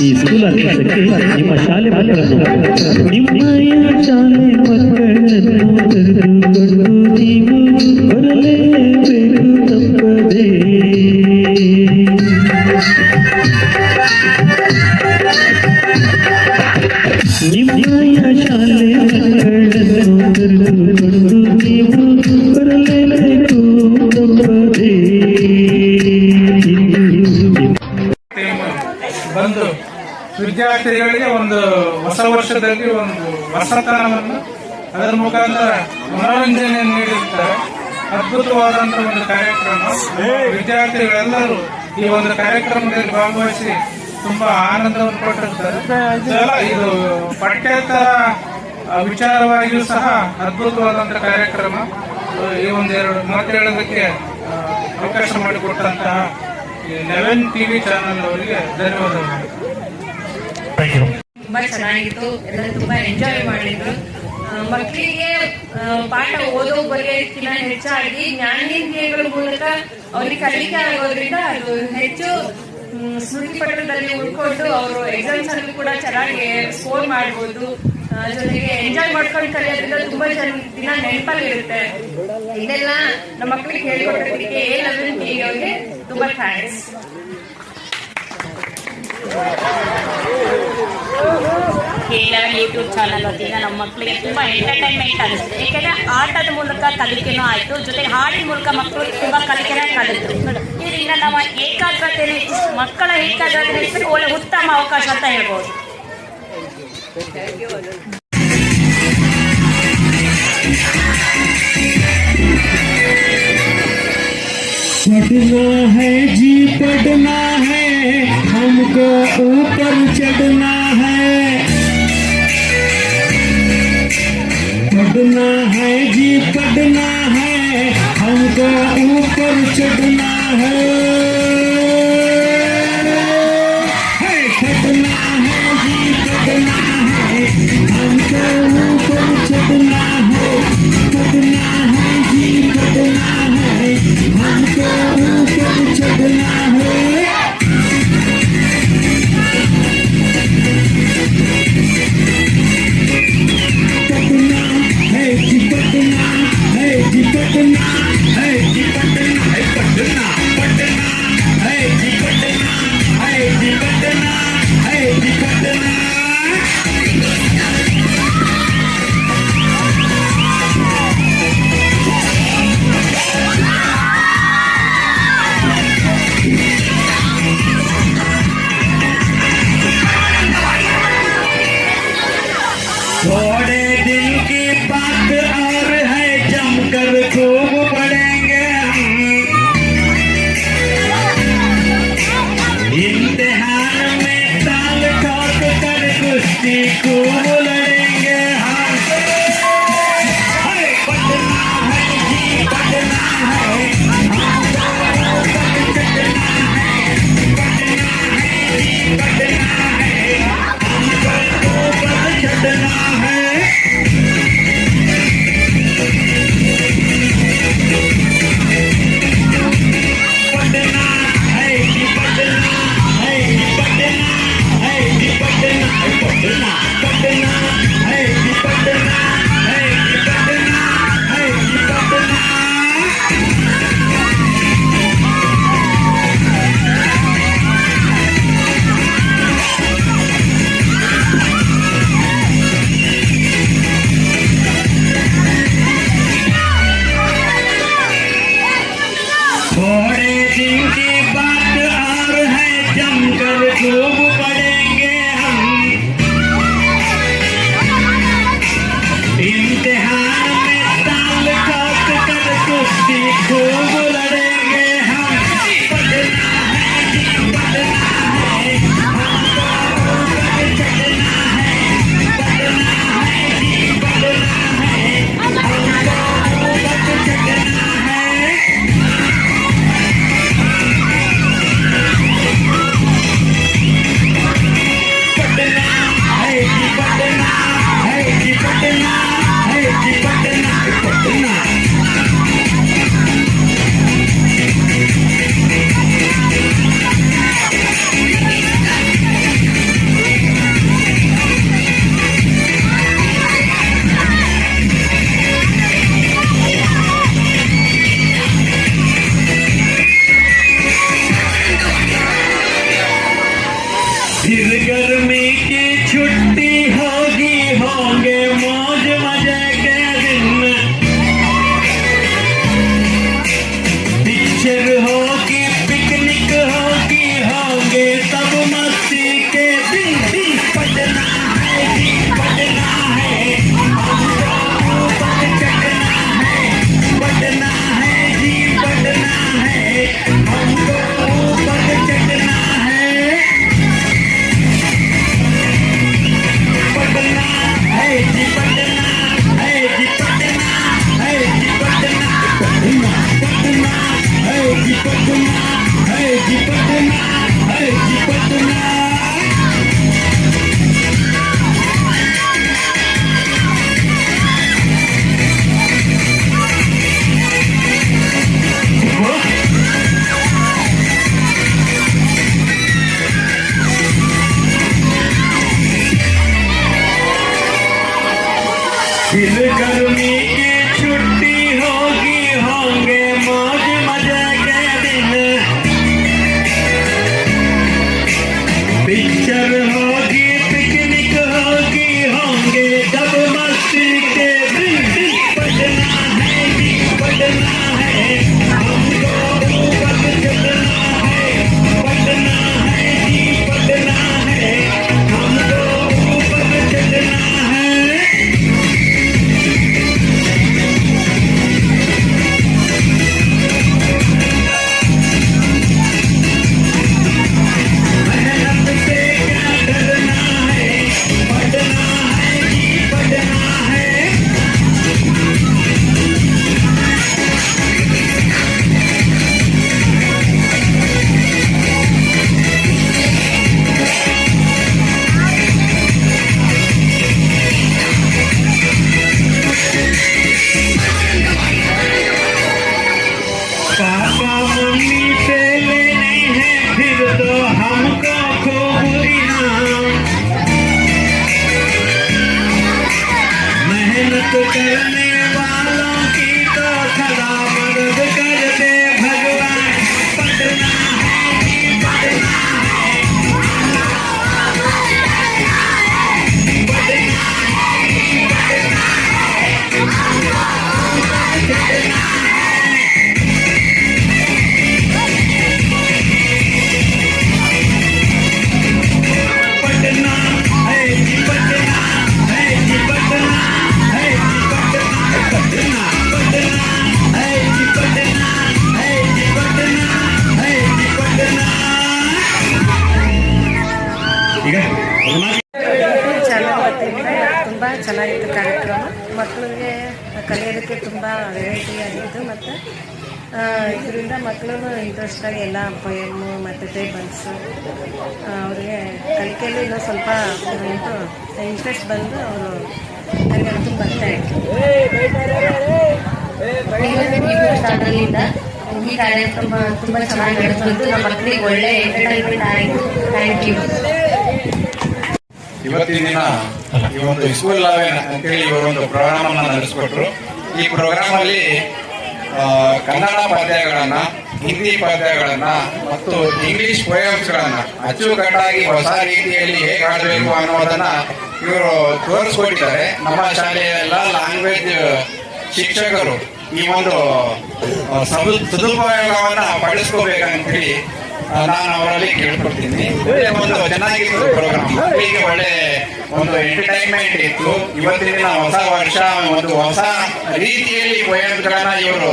ಈ ಸ್ಕೂಲ್ ಆರ್ಕೆಸ್ಟ್ರಾಕ್ಕೆ ನಿಮ್ಮ ಶಾಲೆ ಮಕ್ಕಳನ್ನು ನಿಮ್ಮಯ ಶಾಲೆ ಮಕ್ಕಳನ್ನು ಕರೆದುಕೊಂಡು ನೀವು ಬರಲೇಬೇಕು ತಪ್ಪದೇ ನಿಮ್ಮಯ ಶಾಲೆ ಮಕ್ಕಳನ್ನು ಕರೆದುಕೊಂಡು ನೀವು ಬರಲೇಬೇಕು ತಪ್ಪದೇ ಟೀಮ್ ಬಂದು ವಿದ್ಯಾರ್ಥಿಗಳಿಗೆ ಒಂದು ಹೊಸ ವರ್ಷದಲ್ಲಿ ಒಂದು ಹೊಸತನವನ್ನು ಅದರ ಮುಖಾಂತರ ಮನೋರಂಜನೆ ನೀಡುತ್ತಾರೆ ಅದ್ಭುತವಾದಂತಹ ಒಂದು ಕಾರ್ಯಕ್ರಮ. ವಿದ್ಯಾರ್ಥಿಗಳೆಲ್ಲರೂ ಈ ಒಂದು ಕಾರ್ಯಕ್ರಮದಲ್ಲಿ ಭಾಗವಹಿಸಿ ತುಂಬಾ ಆನಂದವನ್ನು ಕೊಟ್ಟಿರ್ತಾರೆ. ಇದು ಪಠ್ಯೇತರ ವಿಚಾರವಾಗಿಯೂ ಸಹ ಅದ್ಭುತವಾದಂತಹ ಕಾರ್ಯಕ್ರಮ. ಈ ಒಂದು ಎರಡು ಮಾತು ಹೇಳೋದಕ್ಕೆ ಆ, ಅವಕಾಶ ಮಾಡಿಕೊಟ್ಟಂತಹ ಲೆವೆನ್ ಟಿವಿ ಚಾನೆಲ್ ಅವರಿಗೆ ಧನ್ಯವಾದಗಳು. ತುಂಬಾ ಚೆನ್ನಾಗಿತ್ತು. ಎಲ್ಲ ತುಂಬಾ ಎಂಜಾಯ್ ಮಾಡಿದ್ರು ಮಕ್ಕಳಿಗೆ ಪಾಠ ಓದೋ ಬರೆಯೋದಕ್ಕಿಂತ ಹೆಚ್ಚಾಗಿ ಜ್ಞಾನೇಂದ್ರಿಯಗಳ ಮೂಲಕ ಅವ್ರಿಗೆ ಕಲಿಕೆ ಆಗೋದ್ರಿಂದ ಅದು ಹೆಚ್ಚು ಸುದ್ದಿ ಸ್ಮೃತಿ ಪತ್ರದಲ್ಲಿ ಉಳ್ಕೊಂಡು ಅವರು ಎಕ್ಸಾಮ್ಸ್ ಅಲ್ಲಿ ಕೂಡ ಚೆನ್ನಾಗಿ ಸ್ಕೋರ್ ಮಾಡ್ಬೋದು. ಎಂಜಾಯ್ ಮಾಡ್ಕೊಂಡು ಕಲಿಯೋದ್ರಿಂದ ತುಂಬಾ ಜನ ದಿನ ನೆನಪಲ್ಲಿ ಇರುತ್ತೆ. ಇದೆಲ್ಲ ನಮ್ಮ ಮಕ್ಕಳಿಗೆ ಹೇಳಿಕೊಡೋದಕ್ಕೆ ಏನ್ ಅವ್ರಿಗೆ ತುಂಬಾ ಥ್ಯಾಂಕ್ಸ್ ಯೂಟ್ಯೂಬ್ ಚಾನಲ್ ವತಿಯಿಂದ ನಮ್ಮ ಮಕ್ಕಳಿಗೆ ತುಂಬ ಎಂಟರ್ಟೈನ್ಮೆಂಟ್ ಆಗುತ್ತೆ ಏಕೆಂದರೆ ಆಟದ ಮೂಲಕ ಕಲಿಕೆನೂ ಆಯಿತು. ಜೊತೆಗೆ ಹಾಡಿನ ಮೂಲಕ ಮಕ್ಕಳು ತುಂಬ ಕಲಿಕೆನೇ ಕಲಿತು. ಇದರಿಂದ ನಾವು ಏಕಾಗ್ರತೆಯನ್ನು ಮಕ್ಕಳ ಏಕಾಗ್ರತೆ ಒಳ್ಳೆ ಉತ್ತಮ ಅವಕಾಶ ಅಂತ ಹೇಳ್ಬೋದು. पढ़ना है जी पढ़ना है हमको ऊपर चढ़ना है। पढ़ना है जी पढ़ना है हमको ऊपर चढ़ना है, Así como Yeah. ತುಂಬ ಚೆನ್ನಾಗಿತ್ತು ಕಾರ್ಯಕ್ರಮ. ಮಕ್ಕಳಿಗೆ ಕಲಿಯೋದಕ್ಕೆ ತುಂಬ ವೆರೈಟಿ ಆಗಿತ್ತು ಮತ್ತು ಇದರಿಂದ ಮಕ್ಕಳು ಇಂಟ್ರೆಸ್ಟಾಗಿ ಎಲ್ಲ ಪೊಯಮ್ಮು ಮತ್ತು ಟೇಬಲ್ಸು ಅವ್ರಿಗೆ ಕಲಿಕೆಯಲ್ಲಿ ಇನ್ನೂ ಸ್ವಲ್ಪ ಇಂಟ್ರೆಸ್ಟ್ ಬಂದು ಅವರು ಕಲಿಯೋದಕ್ಕೆ ಬರ್ತಾ ಈ ಕಾರ್ಯಕ್ರಮ ತುಂಬ ಚೆನ್ನಾಗಿ ನಡೆಸ್ಬೋದು ನಮ್ಮ ಮಕ್ಕಳಿಗೆ ಒಳ್ಳೆ ಎಂಟರ್ಟೈನ್ಮೆಂಟ್ ಆಯಿತು ಥ್ಯಾಂಕ್ ಯು ಇವತ್ತಿನ ದಿನ ಈ ಒಂದು ಸ್ಕೂಲ್ ಲೆವೆನ್ ಅಂತೇಳಿ ಇವರೊಂದು ಪ್ರೋಗ್ರಾಮ್ ನಡೆಸ್ಕೊಟ್ರು. ಈ ಪ್ರೋಗ್ರಾಮ್ ಅಲ್ಲಿ ಕನ್ನಡ ಪದ್ಯಗಳನ್ನ ಹಿಂದಿ ಪದ್ಯಗಳನ್ನ ಮತ್ತು ಇಂಗ್ಲಿಷ್ ಪೋಯಮ್ಸ್ ಗಳನ್ನ ಅಚ್ಚುಕಟ್ಟಾಗಿ ಹೊಸ ರೀತಿಯಲ್ಲಿ ಹೇಗೆ ಆಡಬೇಕು ಅನ್ನೋದನ್ನ ಇವರು ತೋರಿಸ್ಕೊಟ್ಟಿದ್ದಾರೆ. ನಮ್ಮ ಶಾಲೆಯ ಎಲ್ಲ ಲ್ಯಾಂಗ್ವೇಜ್ ಶಿಕ್ಷಕರು ಈ ಒಂದು ಸದುಪಯೋಗವನ್ನ ಪಡಿಸ್ಕೋಬೇಕಂತೇಳಿ ಆ, ನಾನು ಅವರಲ್ಲಿ ಕೇಳ್ಕೊಡ್ತೀನಿ ಒಳ್ಳೆ ಒಂದು ಚೆನ್ನಾಗಿತ್ತು ಪ್ರೋಗ್ರಾಮ್ ಮಕ್ಕಳಿಗೆ ಒಳ್ಳೆ ಒಂದು ಎಂಟರ್ಟೈನ್ಮೆಂಟ್ ಇತ್ತು. ಇವತ್ತಿನ ಹೊಸ ವರ್ಷ, ಒಂದು ಹೊಸ ರೀತಿಯಲ್ಲಿ ಪೊಯಮ್ಗಳನ್ನ ಇವರು.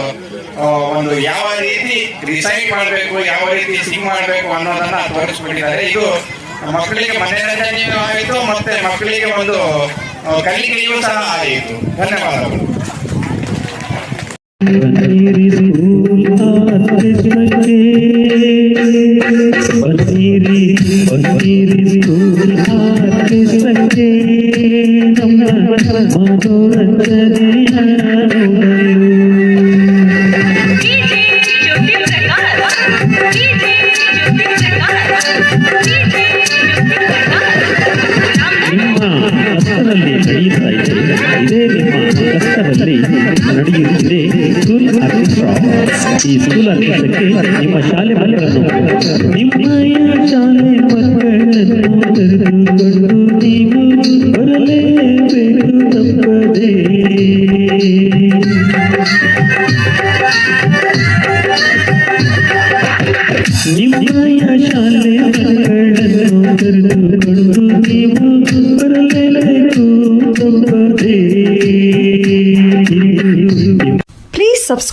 ಒಂದು ಯಾವ ರೀತಿ ರಿಸೈಡ್ ಮಾಡಬೇಕು, ಯಾವ ರೀತಿ ಸಿಂಗ್ ಮಾಡಬೇಕು ಅನ್ನೋದನ್ನ ತೋರಿಸ್ಬಿಟ್ಟಿದ್ದಾರೆ. ಇದು ಮಕ್ಕಳಿಗೆ ಮನರಂಜನೆಯೂ ಆಯಿತು, ಮತ್ತೆ ಮಕ್ಕಳಿಗೆ ಒಂದು ಕಲಿಕೆಯೂ ಸಹ ಆಯಿತು. ಧನ್ಯವಾದಗಳು. ಹಸ್ತದಲ್ಲಿ ನಡೆಯುತ್ತಿದೆ ಸ್ಕೂಲ್ ಆರ್ಕೆಸ್ಟ್ರಾ ಈ ಸ್ಕೂಲ್ ಆರ್ಕೆಸ್ಟ್ರಾಕ್ಕೆ ನಿಮ್ಮ ಶಾಲೆ ಮಕ್ಕಳನ್ನು ಶಾಲೆ ಮಕ್ಕಳನ್ನು ಬರಲೇಬೇಕು